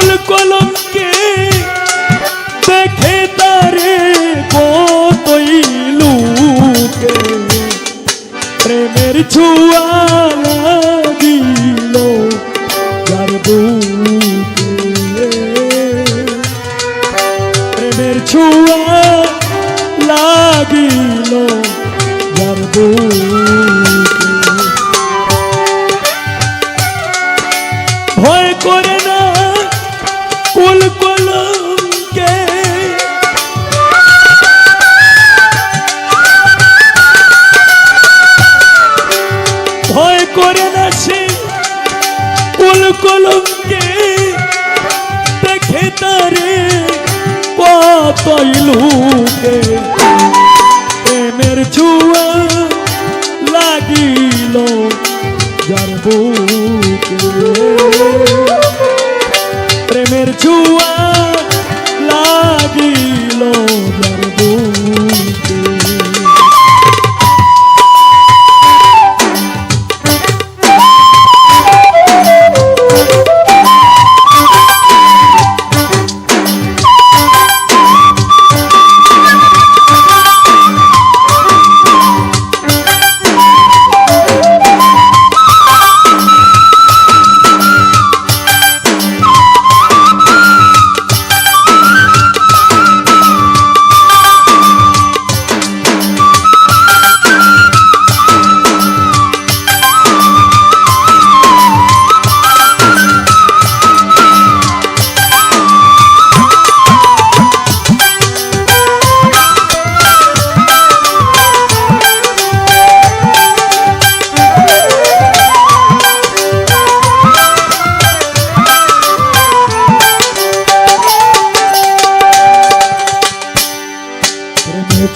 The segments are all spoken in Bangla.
আঙুল কলমকে দেখে তারে কতই লুকে। প্রেমের ছুয়া লাগিল যার বুকে। প্রেমের ছুয়া লাগিল যার বুকে। কুল কলমকে দেখে তারে কতই লুকে। প্রেমের ছুয়া লাগিল যার বুকে। প্রেমের ছুয়া লাগিল যার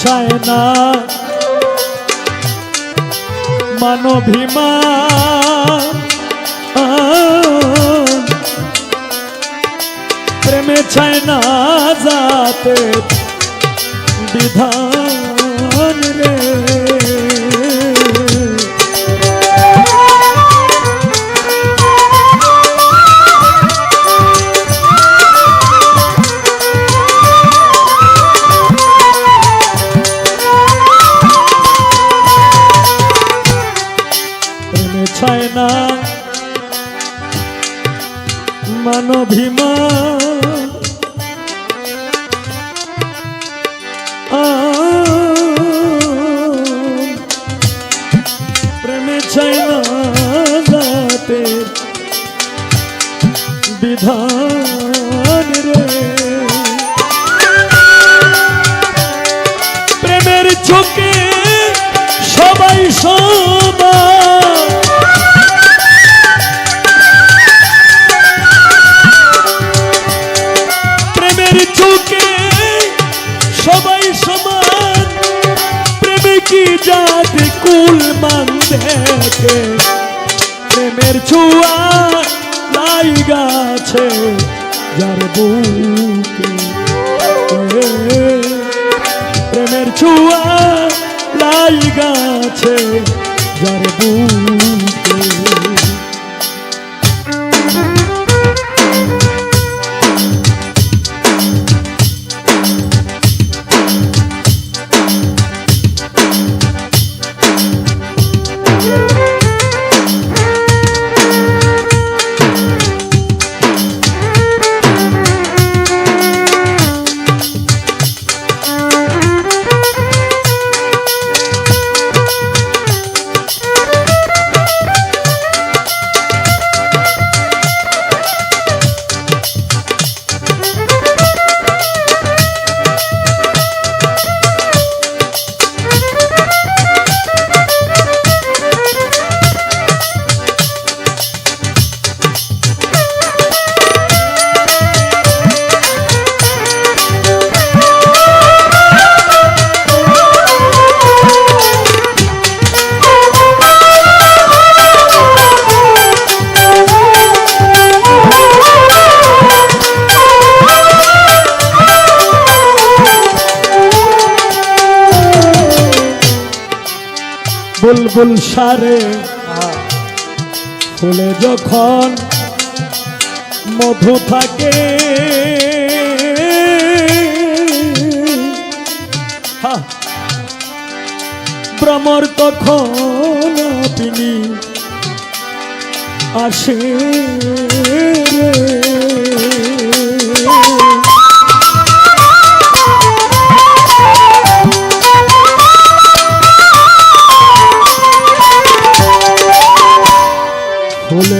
চায় না। মানভিমান প্রেমে চায় না যাতে বিধান বিধান গাছে যার বুকে প্রেমের ছোঁয়া লাল গাছে যার বুকে বুলবুল সারে ফুলে যখন মধু থাকে। ভ্রমর তখন আপনি আসে।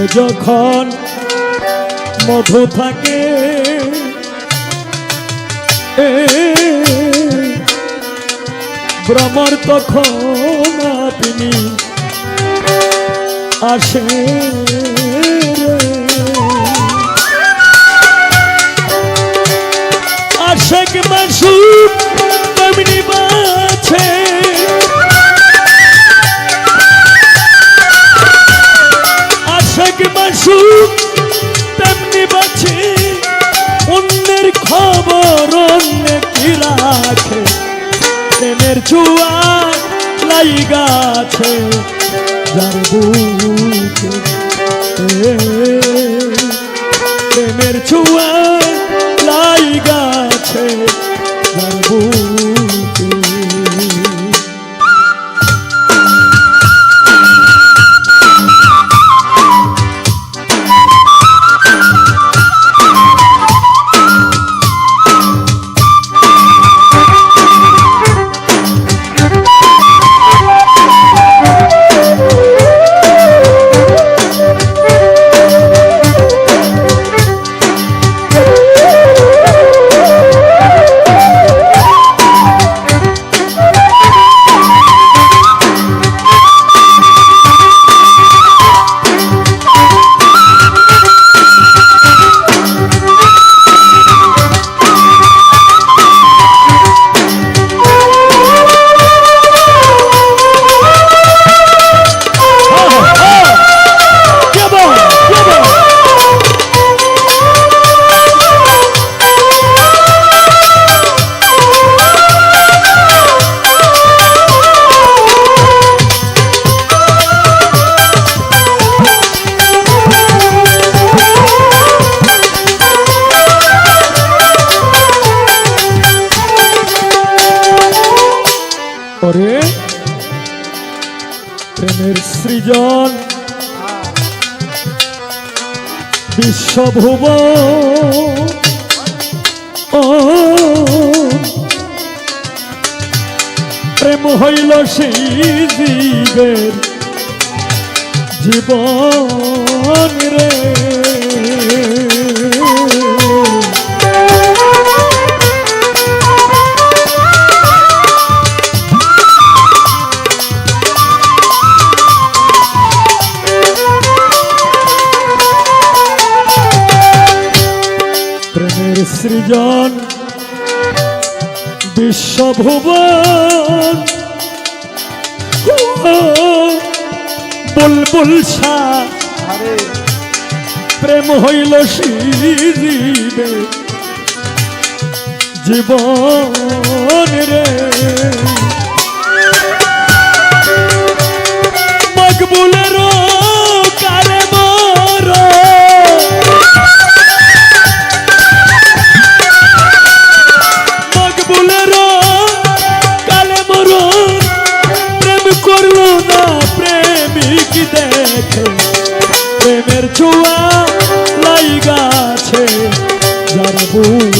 যখন মধু থাকে ভ্রমর তখন আপনি আসে ছুয়া লাইগাছে যার বুকে প্রেমের ছুয়া ওরে প্রেমের সৃজন। বিশ্বভুব। প্রেম হইল সেই জীবের জীবন রে। সৃজন বিশ্বভুবন। বুলবুল শাহ প্রেম হইল শিরিবে জীবন রে। প্রেমিক দেখে? প্রেমের চুয়া লাইগাছে যার বুকে